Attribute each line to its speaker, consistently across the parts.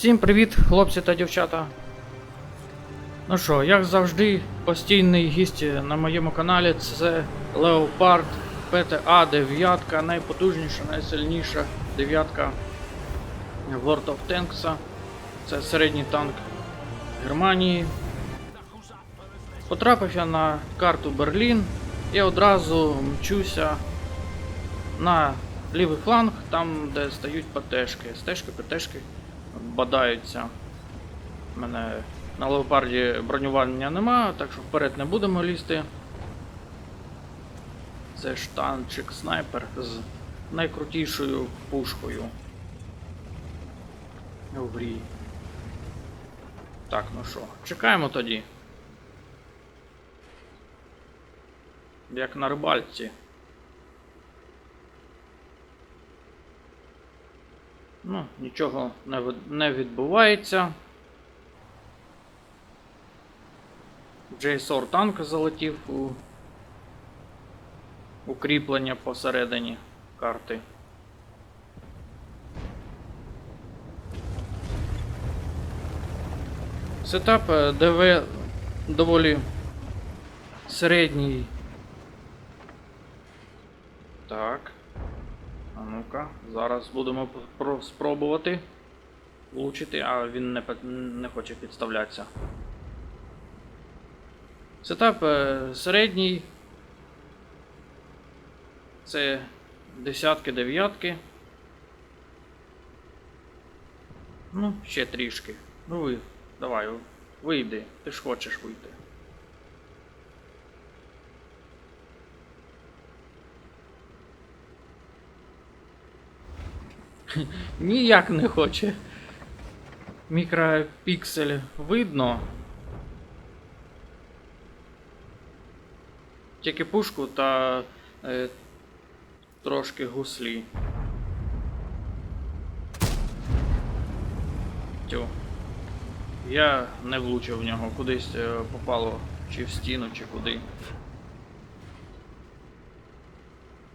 Speaker 1: Всім привіт, хлопці та дівчата. Ну що, як завжди, постійний гість на моєму каналі це Leopard PTA 9, найпотужніша, найсильніша дев'ятка World of Tanks. Це середній танк Германії. Потрапив я на карту Берлін і одразу мчуся на лівий фланг, там де стають ПТшки. Стежки, ПТшки бадаються. У мене на леопарді бронювання нема, так що вперед не будемо лізти. Це ж танчик снайпер з найкрутішою пушкою. У грі. Так, ну що, чекаємо тоді. Як на рибальці. Ну, нічого не, відбувається. JSOR танк залетів у укріплення посередині карти. Сетап е, ДВ доволі середній. Так. А ну-ка, зараз будемо спробувати влучити, а він не, не хоче підставлятися. Сетап е, середній. Це десятки, дев'ятки. Ну, ще трішки. Ну ви, давай, вийди, ти ж хочеш вийти. Ніяк не хоче. Мікропіксель видно. Тільки пушку та е, трошки гуслі. Тю. Я не влучив в нього, кудись е, попало чи в стіну, чи куди.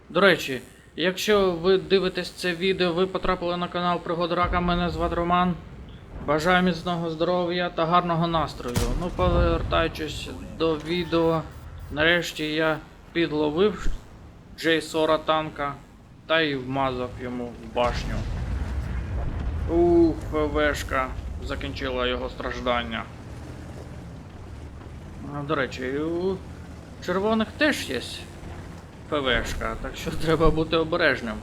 Speaker 1: До речі, якщо ви дивитесь це відео, ви потрапили на канал Пригод Рака, мене звати Роман. Бажаю міцного здоров'я та гарного настрою. Ну, повертаючись до відео, нарешті я підловив Джейсора танка та й вмазав йому в башню. Ух, ФВшка закінчила його страждання. До речі, у червоних теж є ПВшка, так що треба бути обережним.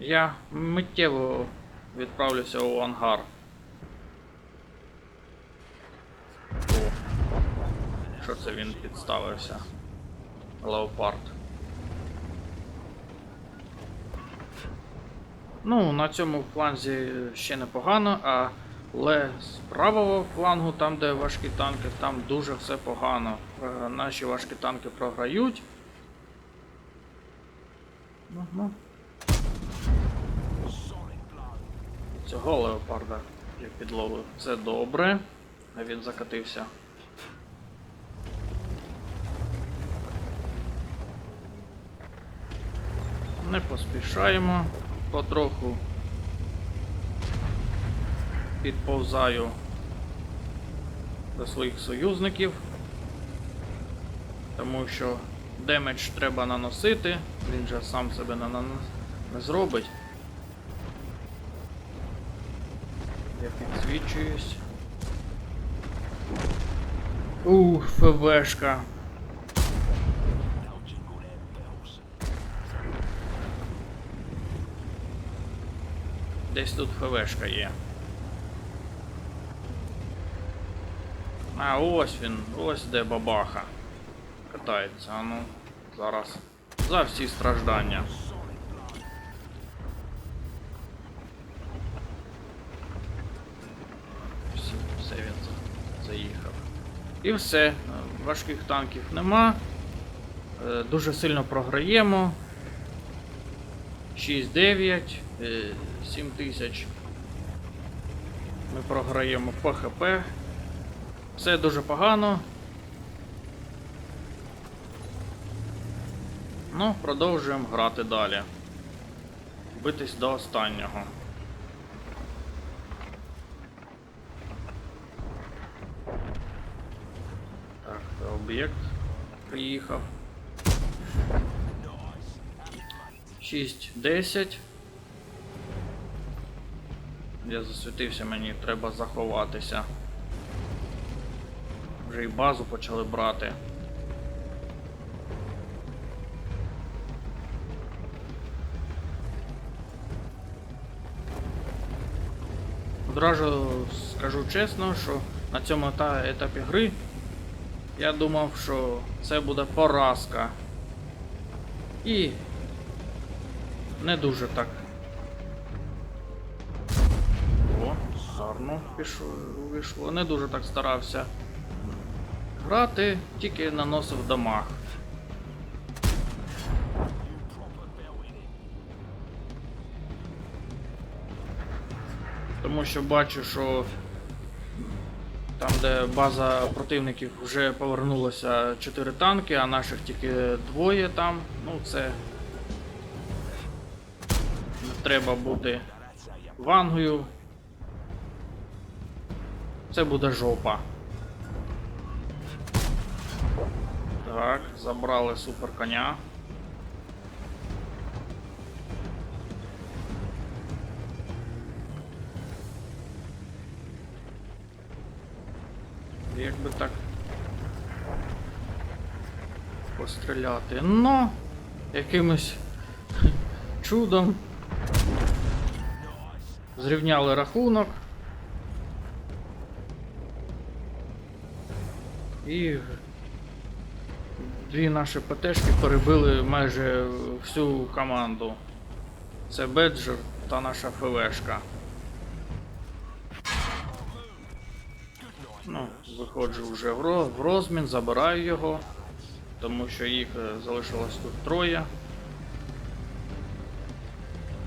Speaker 1: Я миттєво відправлюся у ангар. О, що це він підставився? Леопард. Ну, на цьому фланзі ще непогано, а але з правого флангу, там де важкі танки, там дуже все погано. Е, Наші важкі танки програють. Ну. Цього леопарда я підловив. Це добре. А він закатився. Не поспішаємо. Потроху підповзаю до своїх союзників. Тому що демедж треба наносити, він же сам себе не, не зробить. Я підсвічуюсь. Ух, ФВшка. Десь тут ФВшка є. А ось він, ось де бабаха. Катається, а ну, зараз. За всі страждання. Все, все він за- заїхав. І все. Е, Важких танків нема. Е, Дуже сильно програємо. 6-9, е, 7 тисяч. Ми програємо по ХП. Все дуже погано. Ну, продовжуємо грати далі. битись до останнього. Так, об'єкт приїхав. 6, 10. Я засвітився, мені треба заховатися. Вже і базу почали брати. Одразу скажу чесно, що на цьому етапі гри я думав, що це буде поразка. І не дуже так. О, гарно пішло, вийшло. Не дуже так старався грати, тільки наносив дамаг. Тому що бачу, що там, де база противників вже повернулося 4 танки, а наших тільки двоє там. Ну це не треба бути вангою. Це буде жопа. Так, забрали супер коня. Як би так постріляти. Ну, якимось чудом зрівняли рахунок. І дві наші ПТшки перебили майже всю команду. Це Беджер та наша ФВшка. Ну, виходжу вже в, ро- в розмін, забираю його, тому що їх е, залишилось тут троє.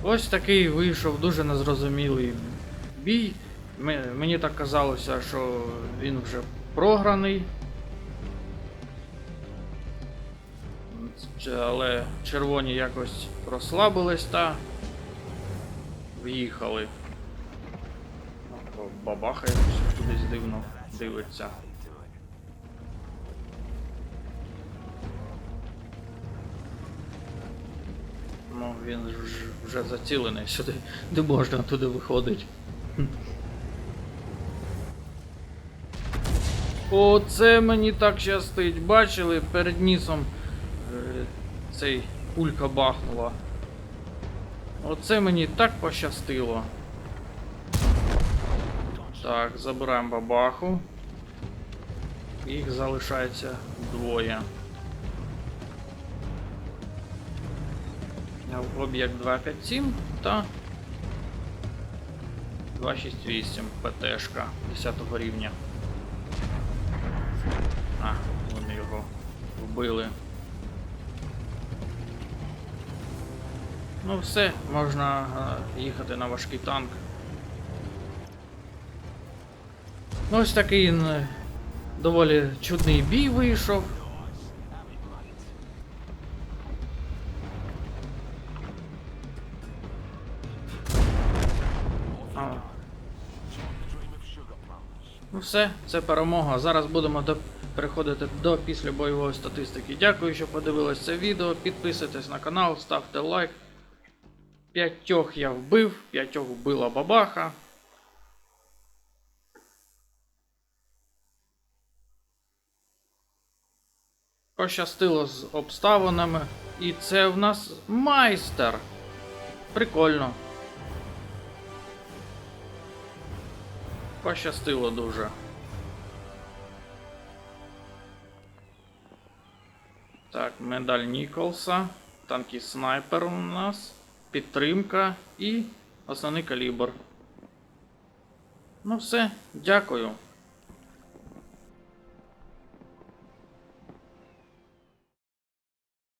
Speaker 1: Ось такий вийшов дуже незрозумілий бій. Ме- Мені так казалося, що він вже програний. Але червоні якось розслабились та в'їхали. Бабаха якось кудись дивно дивиться. Ну, він вже зацілений сюди, не можна туди виходить. Оце мені так щастить. Бачили, перед нісом е, цей кулька бахнула. Оце мені так пощастило. Так, забираємо бабаху. Їх залишається двоє. Об'єкт 257 та 268 ПТшка 10 рівня. А, вони його вбили. Ну все, можна е, їхати на важкий танк. Ну, ось такий е, доволі чудний бій вийшов. Ну все, це перемога. Зараз будемо до... переходити до післябойової статистики. Дякую, що подивились це відео. Підписуйтесь на канал, ставте лайк. П'ятьох я вбив, п'ятьох вбила бабаха. Пощастило з обставинами. І це в нас майстер. Прикольно. Пощастило дуже. Так, медаль Ніколса. Танки снайпер у нас. Підтримка і основний калібр. Ну все, дякую.